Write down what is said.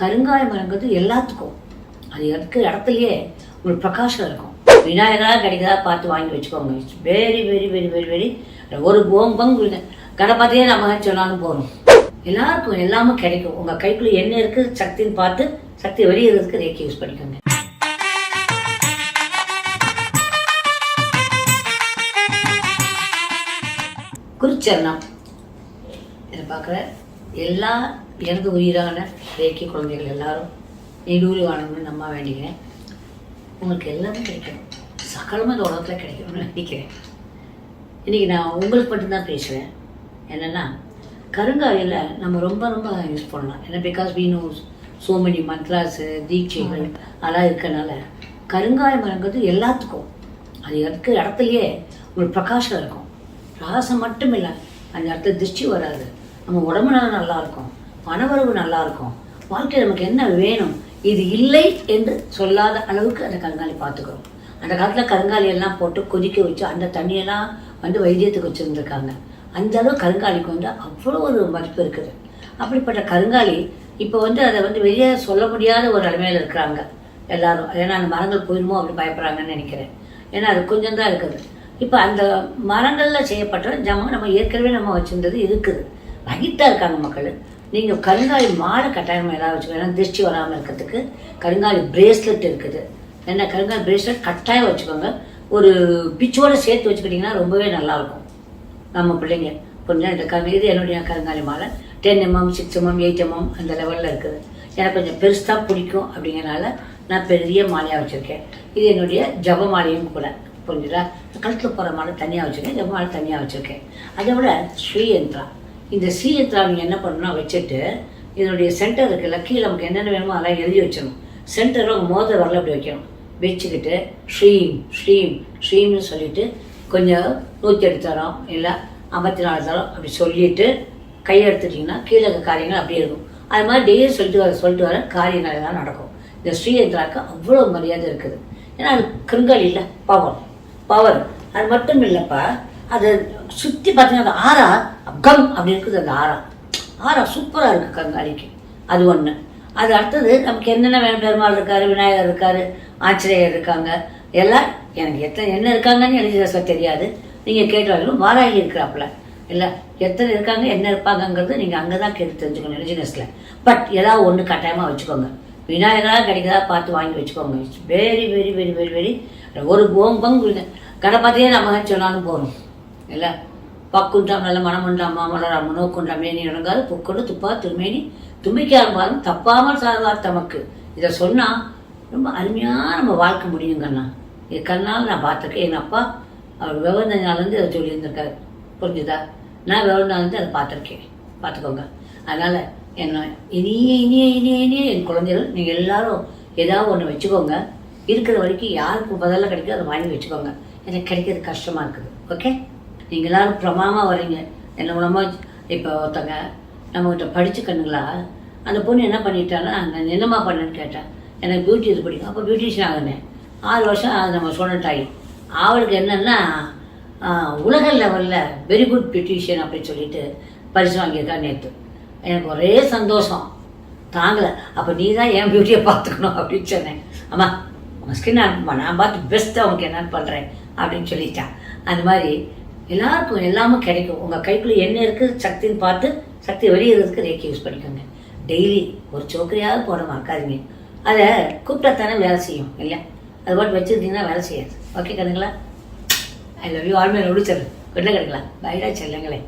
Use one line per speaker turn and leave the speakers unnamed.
கருங்காய மரங்கிறது எல்லாத்துக்கும். அது இருக்கிற இடத்துலயே ஒரு பிரகாசம் இருக்கும். விநாயகராக கிடைக்கிறதா பார்த்து வாங்கி வச்சுக்கோங்க. It's very very very very very ஒரு ஓம் பங்கு கணபதியே நம்ம சொன்னாலும் போகிறோம் எல்லாருக்கும் எல்லாமே கிடைக்கும். உங்க கைக்குள்ள என்ன இருக்கு? சக்தின்னு பார்த்து சக்தி வெளியேறதுக்கு ரேக்கி யூஸ் பண்ணிக்கோங்க. குருச்சரணம் இதை பார்க்குற எல்லா எனது உயிரான ரேக்கி குழந்தைகள் எல்லாரும் நீடூரி வாழணும்னு நம்ம வேண்டிக்கிறேன். உங்களுக்கு எல்லாமே கிடைக்கும் சகலமாக இந்த உலகத்தில் கிடைக்கும்னு நினைக்கிறேன். இன்றைக்கி நான் உங்களுக்கு மட்டும்தான் பேசுகிறேன் என்னென்னா கருங்காயில் நம்ம ரொம்ப ரொம்ப யூஸ் பண்ணலாம். ஏன்னா because we know so many mantras தீட்சைகள் அதெல்லாம் இருக்கனால கருங்காய மரங்கிறது எல்லாத்துக்கும். அது இருக்கிற இடத்துலையே உங்களுக்கு பிரகாசம் இருக்கும். பிரகாசம் மட்டும் இல்லை அந்த இடத்துல திருஷ்டி வராது. நம்ம உடம்பு நல்லா நல்லா இருக்கும் மனவரவு நல்லா இருக்கும் வாழ்க்கையில் நமக்கு என்ன வேணும்? இது இல்லை என்று சொல்லாத அளவுக்கு அந்த கருங்காலி பார்த்துக்கிறோம். அந்த காலத்தில் கருங்காலி எல்லாம் போட்டு கொதிக்க வச்சு அந்த தண்ணியெல்லாம் வந்து வைத்தியத்துக்கு வச்சுருந்துருக்காங்க. அந்த அளவு கருங்காலிக்கு வந்து அவ்வளோ ஒரு மதிப்பு இருக்குது. அப்படிப்பட்ட கருங்காலி இப்போ வந்து அதை வந்து வெளியே சொல்ல முடியாத ஒரு நிலைமையில் இருக்கிறாங்க எல்லாரும். ஏன்னா அந்த மரங்கள் போயிடுமோ அப்படி பயப்படுறாங்கன்னு நினைக்கிறேன். ஏன்னா அது கொஞ்சம் தான் இருக்குது. இப்போ அந்த மரங்களில் செய்யப்பட்ட ஜாமான் நம்ம ஏற்கனவே நம்ம வச்சுருந்தது இருக்குது. லைட்டாக இருக்காங்க மக்கள். நீங்கள் கருங்காலி மாலை கட்டாயம் ஏதாவது வச்சுக்கோங்க ஏன்னா திருஷ்டி வராமல் இருக்கிறதுக்கு கருங்காலி பிரேஸ்லெட் இருக்குது. என்ன கருங்காலி பிரேஸ்லெட் கட்டாயம் வச்சுக்கோங்க. ஒரு பிச்சோடு சேர்த்து வச்சுக்கிட்டிங்கன்னா ரொம்பவே நல்லாயிருக்கும். நம்ம பிள்ளைங்க. கொஞ்சம் இந்த கரு இது என்னுடைய கருங்காலி மாலை ten mm six mm eight mm அந்த லெவலில் இருக்குது. எனக்கு கொஞ்சம் பெருசாக பிடிக்கும் அப்படிங்கிறனால நான் பெரிய மாலையாக வச்சுருக்கேன். இது என்னுடைய ஜப மாலையும் கூட. புரிஞ்சுதா? கழுத்தில் போகிற மாலை தனியாக வச்சுருக்கேன். ஜப மாலை தனியாக வச்சுருக்கேன். அதை விட ஸ்ரீயந்திரா இந்த ஸ்ரீயந்திரா நீங்கள் என்ன பண்ணணும்னா வச்சுட்டு இதனுடைய சென்டர் இருக்குல்ல கீழே நமக்கு என்னென்ன வேணுமோ அதெல்லாம் எழுதி வச்சிடணும். சென்டரில் மோத வரல அப்படி வைக்கணும். வச்சுக்கிட்டு ஸ்ரீம் ஸ்ரீம் ஸ்ரீம்னு சொல்லிட்டு கொஞ்சம் நூற்றி எட்டு தரம் இல்லை ஐம்பத்தி நாலு தரம் அப்படி சொல்லிட்டு கையை எடுத்துட்டிங்கன்னா கீழே இருக்க காரியங்கள் அப்படியே இருக்கும். அது மாதிரி டெய்லி சொல்லிட்டு வர சொல்லிட்டு வர காரியங்கள் எல்லாம் நடக்கும். இந்த ஸ்ரீயந்திராக்கு அவ்வளோ மரியாதை இருக்குது. ஏன்னா அது கிருங்கல் இல்லை பவர் பவர் அது மட்டும் இல்லைப்பா அதை சுற்றி பார்த்தீங்கன்னா அந்த ஆறா கம் அப்படி இருக்குது அந்த ஆறா. ஆறா சூப்பராக இருக்குது கங்காளிக்கு அது ஒன்று அது அடுத்தது நமக்கு என்னென்ன வேணும்? பெருமாள் இருக்காரு விநாயகர் இருக்காரு ஆஞ்சநேயர் இருக்காங்க. எல்லாம் எனக்கு எத்தனை என்ன இருக்காங்கன்னு எனக்கு தெரியாது. நீங்கள் கேட்டாலும் வாராகி இருக்கிறாப்புல. இல்லை எத்தனை இருக்காங்க என்ன இருப்பாங்கங்கிறது நீங்கள் அங்கே தான் கேட்டு தெரிஞ்சுக்கணும் ரிலிஜினஸில் பட் ஏதாவது ஒன்று கட்டாயமாக வச்சுக்கோங்க. விநாயகராக கிடைக்கிறதா பார்த்து வாங்கி வச்சுக்கோங்க. It's very very very very very ஒரு ஓம் பங்கு வின- கணபதியே நம்ம சொன்னாலும் போகணும் இல்லை பக்குண்டாம் நல்ல மனமுண்டாம் மாமலரா மனோக்குண்டா மேனி இறங்காது புக்கொண்டு துப்பா திருமேனி தும்பிக்காரம்பாரும் தப்பாமல் சார்வார் தமக்கு இதை சொன்னால் ரொம்ப அருமையாக நம்ம வாழ்க்கை முடியுங்கண்ணா இது கண்ணால் நான் பார்த்துருக்கேன் எங்கள் அப்பா அவர் விவரந்தாலேருந்து அதை சொல்லியிருந்திருக்காரு புரிஞ்சுதா நான் விவரந்தாலேருந்து அதை பார்த்துருக்கேன் பார்த்துக்கோங்க அதனால் என்ன இனிய இனிய இனிய இனிய என் குழந்தைகள் நீங்கள் எல்லாரும் ஏதாவது ஒன்று வச்சுக்கோங்க இருக்கிற வரைக்கும் யாருக்கு பதிலாக கிடைக்கோ அதை வாங்கி வச்சுக்கோங்க எனக்கு கிடைக்கிறது கஷ்டமாக இருக்குது ஓகே நீங்கள் எல்லாரும் பிரமாமாக வரீங்க என்ன மூலமாக இப்போ ஒருத்தங்க நம்மகிட்ட படிச்சுக்கணுங்களா? அந்த பொண்ணு என்ன பண்ணிட்டான்னா நான் என்னம்மா பண்ணேன்னு கேட்டேன் எனக்கு பியூட்டி இது பிடிக்கும் அப்போ பியூட்டிஷியன் ஆகுனேன் ஆறு வருஷம் அது நம்ம ஸ்டூடெண்ட் ஆகி. அவளுக்கு என்னென்னா உலக லெவலில் வெரி குட் பியூட்டிஷியன் அப்படின்னு சொல்லிட்டு பரிசு வாங்கியிருக்கா நேற்று எனக்கு ஒரே சந்தோஷம். தாங்கலை. அப்போ நீ தான் என் பியூட்டியை பார்த்துக்கணும் அப்படின்னு சொன்னேன். அம்மா உங்கள் ஸ்கின் அனுப்புமா நான் பார்த்து பெஸ்ட்டாக உனக்கு என்னென்னு பண்ணுறேன் அப்படின்னு சொல்லிட்டான் அந்த மாதிரி எல்லாருக்கும் எல்லாமே கிடைக்கும். உங்கள் கைக்குள்ளே என்ன இருக்குது சக்தின்னு பார்த்து சக்தி வெளியேறதுக்கு ரேக்கி யூஸ் பண்ணிக்கோங்க. டெய்லி ஒரு சோக்கரியாவது போட மறக்காதீங்க அதை கூப்பிட்டாத்தானே வேலை செய்யும் இல்லையா? அது பாட்டு வச்சுருந்தீங்கன்னா வேலை செய்யாது. ஓகே கதுங்களா ஐ லவ் யூ ஆல்மே நொடிச்சல் குட்ல கிடைக்கலாம் பைடா செல்லுங்களேன்